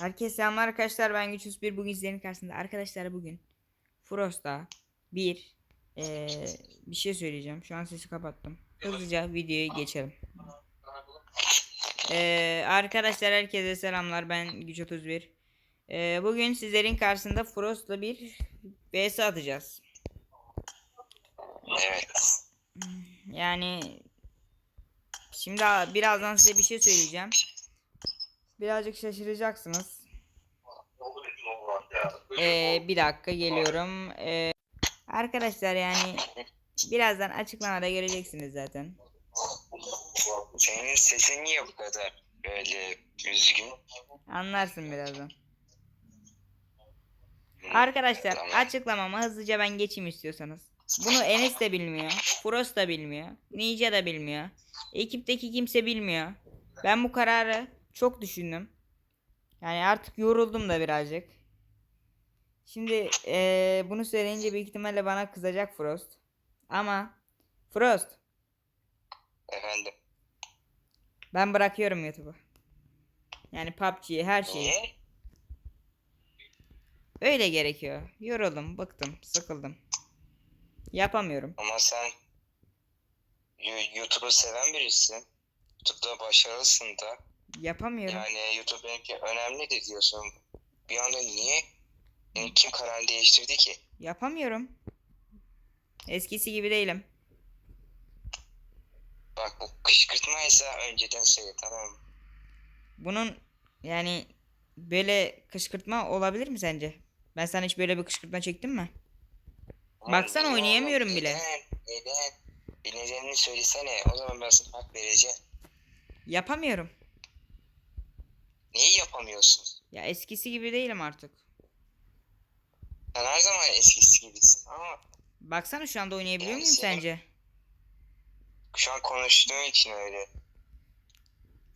Herkese selamlar arkadaşlar. Ben Güçüz bir. Bugün sizlerin karşısında arkadaşlar bugün Frost'ta bir eee, bir şey söyleyeceğim. Şu an sesi kapattım. Hızlıca videoya geçelim. Eee, arkadaşlar herkese selamlar. Ben Güç 31 Eee, bugün sizlerin karşısında Frost'la bir vs atacağız. Evet. yani şimdi birazdan size bir şey söyleyeceğim birazcık şaşıracaksınız Ee, bir dakika geliyorum. Ee, arkadaşlar yani birazdan açıklamada göreceksiniz zaten. Senin sesin niye bu kadar böyle üzgün? Anlarsın birazdan. Arkadaşlar Tamam. açıklamama hızlıca ben geçeyim istiyorsanız. Bunu Enes de bilmiyor. Frost da bilmiyor. Ninja da bilmiyor. Ekipteki kimse bilmiyor. Ben bu kararı çok düşündüm. Yani artık yoruldum da birazcık. Şimdi eee, bunu söyleyince büyük ihtimalle bana kızacak Frost. Ama Frost Efendim. ben bırakıyorum YouTube'u. Yani PUBG'yi her şeyi. Niye? Öyle gerekiyor. Yoruldum, bıktım, sıkıldım. Yapamıyorum. Ama sen YouTube'u seven birisin. YouTube'da başarılısın da. Yapamıyorum. Yani YouTube benimki önemli de diyorsun. Bir anda niye? Yani kim karar değiştirdi ki? Yapamıyorum. Eskisi gibi değilim. Bak bu kışkırtmaysa önceden söyle tamam? Bunun yani böyle kışkırtma olabilir mi sence? Ben sana hiç böyle bir kışkırtma çektim mi? Ama Baksana niye oynayamıyorum oğlum? bile. Neden? Neden? Bir nedenini söylesene. O zaman ben sana hak vereceğim. Yapamıyorum. Neyi yapamıyorsun? Ya eskisi gibi değilim artık. Sen her zaman eskisi gibisin ama Baksana şu anda oynayabiliyor Yani muyum senin- sence? şu an konuştuğun için öyle.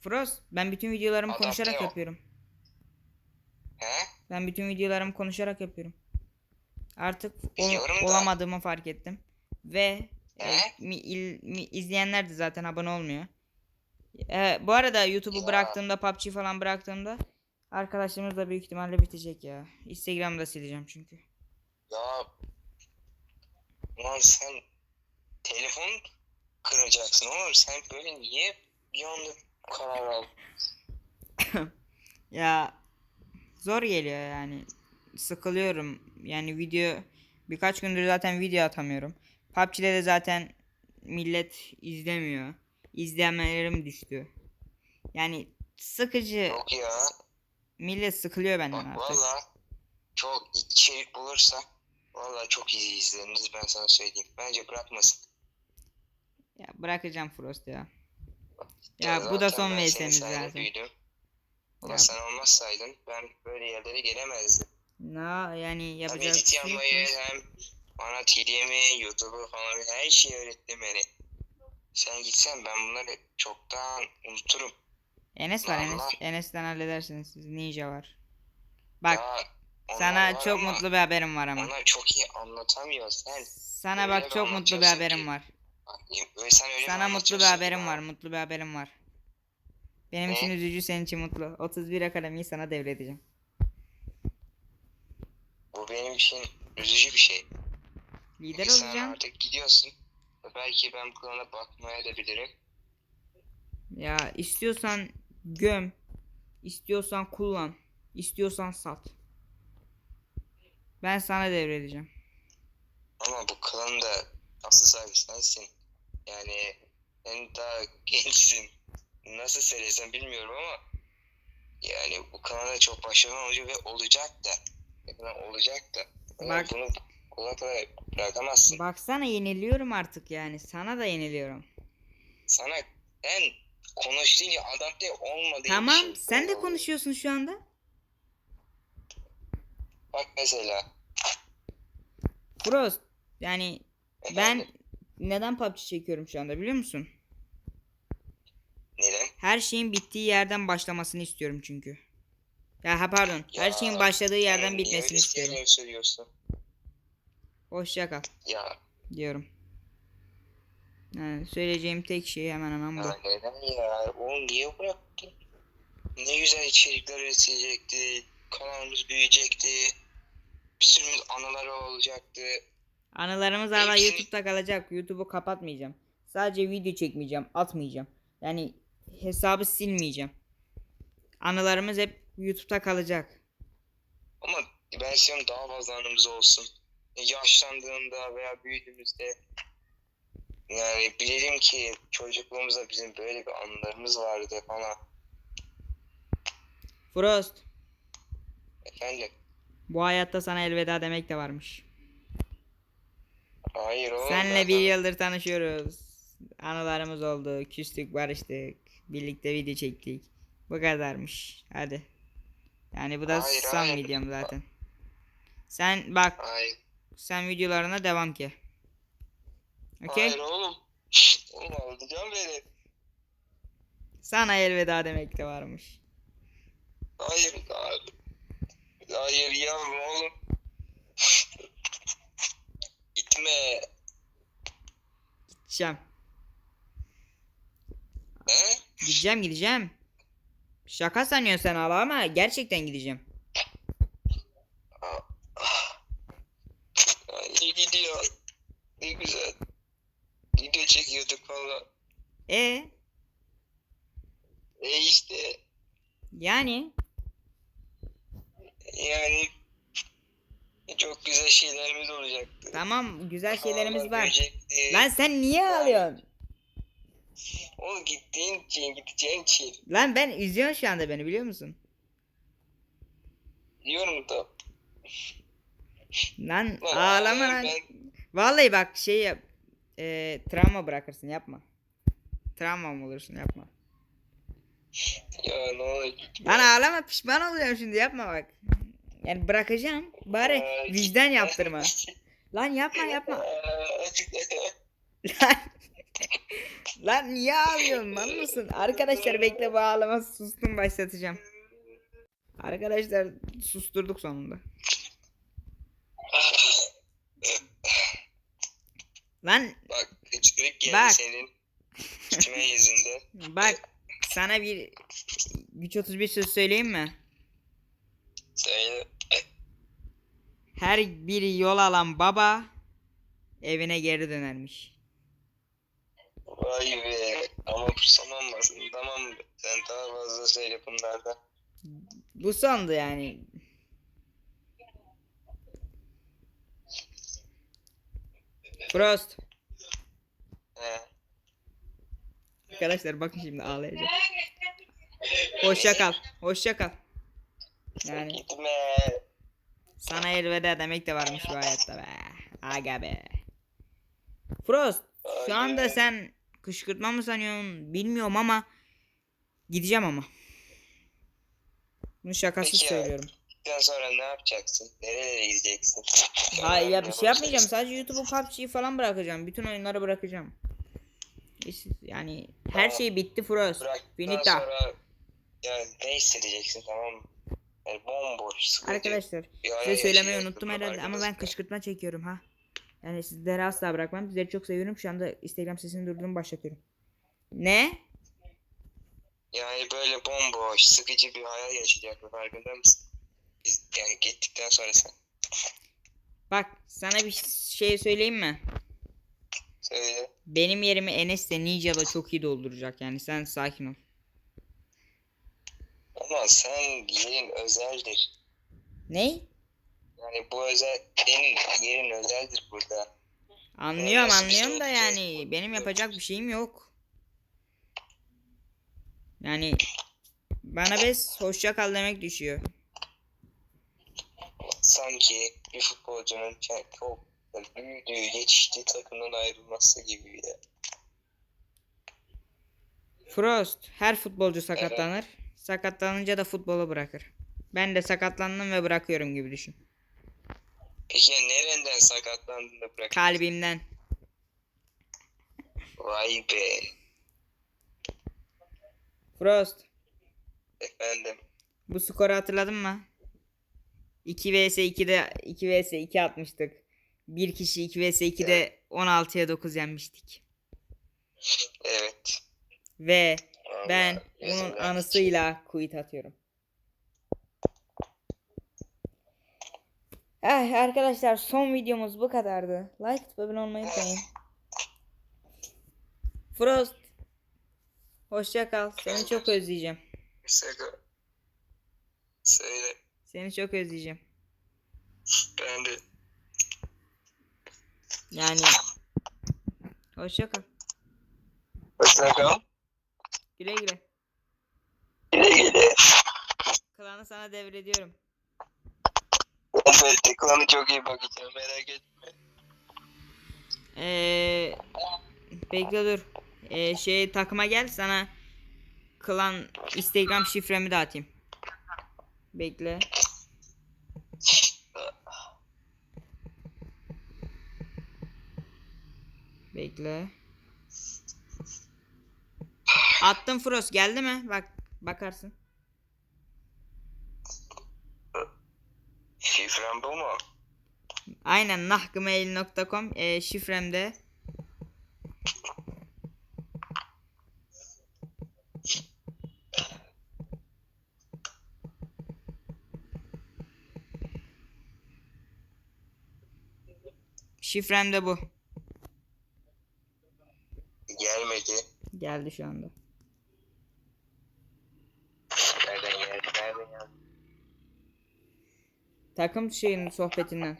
Frost, ben bütün videolarımı Adapte konuşarak ol. yapıyorum. He? Ben bütün videolarımı konuşarak yapıyorum. Artık ol- Biliyorum da- olamadığımı fark ettim. Ve e, He? mi- il- mi- izleyenler de zaten abone olmuyor. E, bu arada YouTube'u bıraktığımda, PUBG falan bıraktığımda arkadaşlarımız da büyük ihtimalle bitecek ya. Instagram'da da sileceğim çünkü. Ya Ulan sen telefon kıracaksın oğlum sen böyle niye bir anda karar al? Ya zor geliyor yani. Sıkılıyorum. Yani video birkaç gündür zaten video atamıyorum. PUBG'de de zaten millet izlemiyor. İzlenmelerim düştü. Yani sıkıcı. Yok ya Millet sıkılıyor benden bak artık. valla çok içerik bulursa valla çok iyi izleniriz ben sana söyleyeyim. Bence bırakmasın. Ya bırakacağım Frost ya. Ya Ya bu da son VS'miz zaten. büyüdüm. Ya. sen olmazsaydın ben böyle yerlere gelemezdim. Na yani Hem yapacak bir edit şey yapmayı ki. hem bana TDM'i, YouTube'u falan her şeyi öğretti beni. Sen gitsen ben bunları çoktan unuturum. Enes var Enes. Vallahi. Enes'ten halledersiniz siz. Ninja var. Bak Ya, onlar sana var çok ama mutlu bir haberim var ama. Onlar çok iyi anlatamıyor. Sen, Sana öyle bak çok mutlu bir haberim ki. var. öyle sen öyle Sana mutlu bir haberim bana. var. Mutlu bir haberim var. Benim Ne? için üzücü, senin için mutlu. 31 akademiyi sana devredeceğim. Bu benim için üzücü bir şey. Lider Çünkü sen artık gidiyorsun. Belki ben bu klana bakmaya da bilirim. Ya istiyorsan göm. istiyorsan kullan. istiyorsan sat. Ben sana devredeceğim. Ama bu klanın da asıl sahibi sensin. Yani sen daha gençsin. Nasıl söylesem bilmiyorum ama yani bu kanalda çok başarılı olacak ve olacak da. Yakında olacak da. Ama Bak- bunu kolay kolay bırakamazsın. Baksana yeniliyorum artık yani. Sana da yeniliyorum. Sana ben konuştuğunca adapte olmadığın Tamam için sen de konuşuyorsun şu anda. Bak mesela. Frost. Yani ben neden PUBG çekiyorum şu anda biliyor musun? Neden? Her şeyin bittiği yerden başlamasını istiyorum çünkü. Ya ha pardon. Her Ya, şeyin başladığı yerden Sen niye bitmesini öyle istiyorum. Hoşça kal Ya, diyorum. Yani söyleyeceğim tek şey hemen hemen bu. ya neden ya? Oğlum niye bıraktın? ne güzel içerikler üretilecekti. Kanalımız büyüyecekti. Bir sürü anıları olacaktı. Anılarımız hala Hepsi- YouTube'da kalacak. YouTube'u kapatmayacağım. Sadece video çekmeyeceğim, atmayacağım. Yani hesabı silmeyeceğim. Anılarımız hep YouTube'da kalacak. Ama ben istiyorum daha fazla anımız olsun. Yaşlandığında veya büyüdüğümüzde yani bilelim ki çocukluğumuzda bizim böyle bir anılarımız vardı falan. Frost, Efendim? bu hayatta sana elveda demek de varmış. Hayır oğlum. Senle bir yıldır tanışıyoruz. Anılarımız oldu. Küstük, barıştık. Birlikte video çektik. Bu kadarmış. Hadi. Yani bu da Hayır, son hayır. videom zaten. Sen bak, Hayır. Sen videolarına devam ki. Okey? Hayır oğlum. Oğlum alacağım beni. Sana elveda demek de varmış. Hayır. Hayır. Hayır yavrum oğlum. Gitme. Gideceğim. He? Gideceğim gideceğim. Şaka sanıyorsun sen hala ama gerçekten gideceğim. Ay, iyi gidiyor. Ne güzel. Video çekiyorduk valla. E E işte yani yani çok güzel şeylerimiz olacaktı. tamam güzel şeylerimiz var. büyüyecekti. Lan sen niye ağlıyorsun? Oğlum gittiğin için gideceğin için Lan ben üzüyorsun şu anda beni biliyor musun? diyorum da. Lan Lan ağlama lan. ben. Vallahi bak şey yap. E, travma bırakırsın yapma. Travma mı olursun yapma. Ya ne olacak? Lan ağlama pişman olacağım şimdi yapma bak. Yani bırakacağım. Bari vicdan yaptırma. Lan yapma yapma. Lan. Lan niye ağlıyorsun mal mısın? Arkadaşlar bekle bu ağlama sustum başlatacağım. Arkadaşlar susturduk sonunda. Lan Bak hıçkırık geldi Bak. senin. Gitme yüzünden. bak sana bir güç 31 söz söyleyeyim mi? Söyle. Her bir yol alan baba evine geri dönermiş. Vay be. Ama pusamamazsın. Tamam mı? Sen daha fazla söyle bunlardan. Bu sondu yani. Frost. He. Arkadaşlar bakın şimdi ağlayacak. Hoşça kal. Hoşça kal. Yani Gitme. sana elveda demek de varmış bu hayatta be. Aga be. Frost şu anda sen kışkırtma mı sanıyorsun bilmiyorum ama gideceğim ama. Bunu şakasız Peki söylüyorum. Gittikten sonra ne yapacaksın? Nerelere gideceksin? Hayır ya bir şey yapmayacağım. Sadece YouTube'u PUBG'yi falan bırakacağım. Bütün oyunları bırakacağım. Yani her Tamam. şey bitti Frost. Bıraktıktan Finita. sonra yani ne hissedeceksin tamam mı? Yani bomboş, sıkıntı. Arkadaşlar hayal size söylemeyi unuttum herhalde ama ben kışkırtma çekiyorum ha. Yani sizleri asla bırakmam. Sizleri çok seviyorum. Şu anda Instagram sesini durdurumu başlatıyorum. Ne? Yani böyle bomboş, sıkıcı bir hayal yaşayacaksın farkında mısın? Biz, yani gittikten sonra sen. Bak sana bir şey söyleyeyim mi? Söyle. Benim yerimi Enes de Ninja'da çok iyi dolduracak yani sen sakin ol. Ama sen yerin özeldir. Ne? Yani bu özel, senin yerin özeldir burada. Anlıyorum nasıl şey anlıyorum da yani benim yapacak bir şeyim yok. Yani bana bes hoşça kal demek düşüyor. Sanki bir futbolcunun ke- büyüdüğü, yetiştiği takımdan ayrılması gibi ya. Frost her futbolcu sakatlanır. Sakatlanınca da futbolu bırakır. Ben de sakatlandım ve bırakıyorum gibi düşün. Peki nereden sakatlandın da bırak? Kalbimden. Vay be. Frost Efendim. bu skoru hatırladın mı? 2 vs 2'de 2 vs 2 atmıştık. Bir kişi 2 vs 2'de 16'ya 9 yenmiştik. Evet. Ve Ben Allah, bunun anısıyla quit atıyorum. Eh, arkadaşlar son videomuz bu kadardı. Like atıp abone olmayı unutmayın. Frost. Hoşça kal. Seni çok özleyeceğim. Söyle. Söyle. Seni çok özleyeceğim. Ben de. Yani hoşça kal. Hoşça kal. Güle güle. Güle güle. Klanı sana devrediyorum. De klanı çok iyi bakacağım merak etme. Ee, bekle dur. Ee, şey takıma gel sana klan Instagram şifremi de atayım. Bekle. Bekle. Attım Frost geldi mi? Bak bakarsın. Şifrem bu mu? Aynen nahgmail.com e, şifremde. Şifrem de bu. Gelmedi. Geldi şu anda. Nereden geldi? Nereden geldi? Takım şeyin sohbetinden.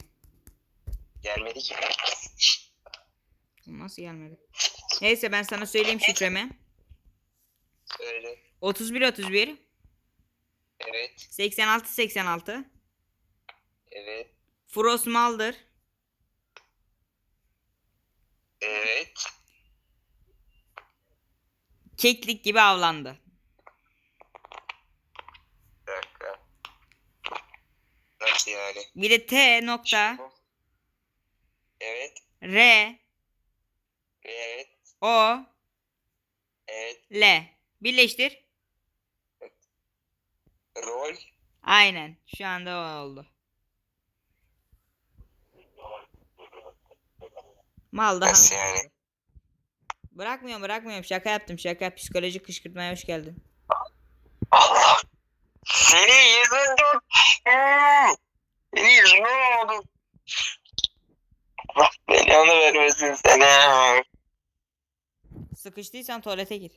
Gelmedi ki. Nasıl gelmedi? Neyse ben sana söyleyeyim şifremi. Söyle. 31 31 Evet. 86 86 Evet. Frost Maldır. Evet. Keklik gibi avlandı. Bir dakika. Nasıl yani? Bir de T nokta Evet. R Evet. O Evet. L. Birleştir. Rol. Aynen. Şu anda o oldu. Mal daha. Nasıl yani? Bırakmıyorum bırakmıyorum. Şaka yaptım şaka. Psikolojik kışkırtmaya hoş geldin. Allah. Senin yüzünden. Hmm. Senin yüzünden oldu. Allah belanı vermesin sana. Sıkıştıysan tuvalete gir.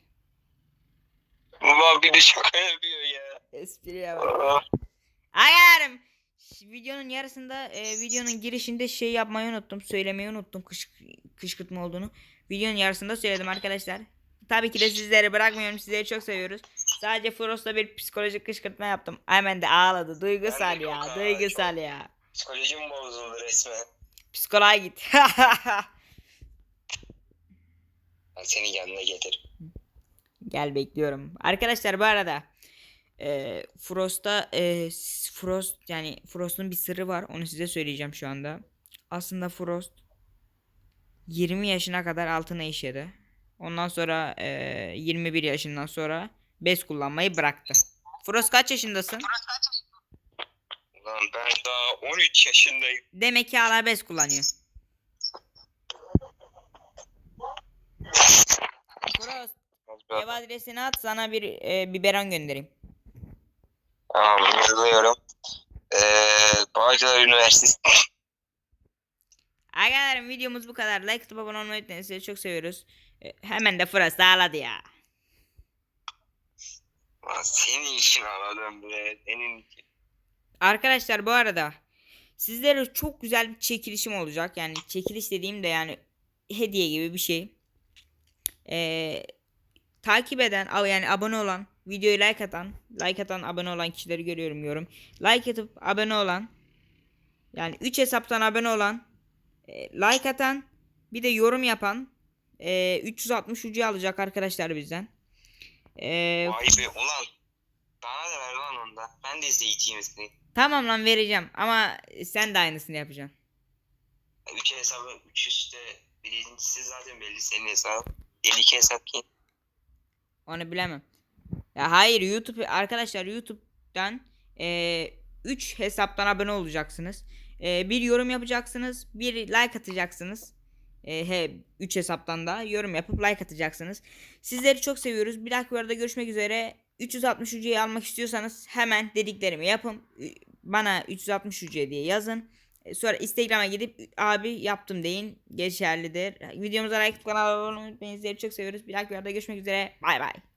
Baba bir de şaka yapıyor ya. Espriye bak. Ah. Ayarım. Videonun yarısında e, videonun girişinde şey yapmayı unuttum. Söylemeyi unuttum kış, kışkırtma olduğunu. Videonun yarısında söyledim arkadaşlar. Tabii ki de sizleri bırakmıyorum. Sizleri çok seviyoruz. Sadece Frost'la bir psikolojik kışkırtma yaptım. Hemen de ağladı. Duygusal Ben de çok ya. Duygusal ya. Psikolojim bozuldu resmen. Psikoloğa git. Ben seni yanına getir. Gel bekliyorum. Arkadaşlar bu arada e, Frost'ta e, Frost yani Frost'un bir sırrı var. Onu size söyleyeceğim şu anda. Aslında Frost 20 yaşına kadar altına işedi. Ondan sonra e, 21 yaşından sonra bez kullanmayı bıraktı. Frost kaç yaşındasın? Lan ben daha 13 yaşındayım. Demek ki hala bez kullanıyor. Frost ev adresini at sana bir e, biberon göndereyim. Tamam yazıyorum. Ee, Bağcılar Üniversitesi. Arkadaşlar videomuz bu kadar. Like atıp abone olmayı unutmayın. Sizi çok seviyoruz. E, hemen de Frost ağladı ya. Lan senin için aradım be. Senin için. Arkadaşlar bu arada sizlere çok güzel bir çekilişim olacak. Yani çekiliş dediğim de yani hediye gibi bir şey. Ee, takip eden yani abone olan videoyu like atan like atan abone olan kişileri görüyorum yorum. Like atıp abone olan yani 3 hesaptan abone olan like atan bir de yorum yapan e, 360 ucu alacak arkadaşlar bizden. E, Vay be ulan. Bana da ver lan onda. Ben de izleyiciyim seni. tamam lan vereceğim ama sen de aynısını yapacaksın. 3 hesabı 3 üstte birincisi zaten belli senin hesabın. 52 hesap kim? Onu bilemem. Ya hayır YouTube arkadaşlar YouTube'dan 3 hesaptan abone olacaksınız. E, bir yorum yapacaksınız. Bir like atacaksınız. E, he 3 hesaptan da yorum yapıp like atacaksınız. Sizleri çok seviyoruz. Bir dahaki videoda görüşmek üzere. 360 ücreyi almak istiyorsanız hemen dediklerimi yapın. Bana 360 ücre diye yazın. E, Sonra Instagram'a gidip abi yaptım deyin. Geçerlidir. Videomuza like kanala abone olmayı unutmayın. Sizleri çok seviyoruz. Bir dahaki videoda görüşmek üzere. Bay bay.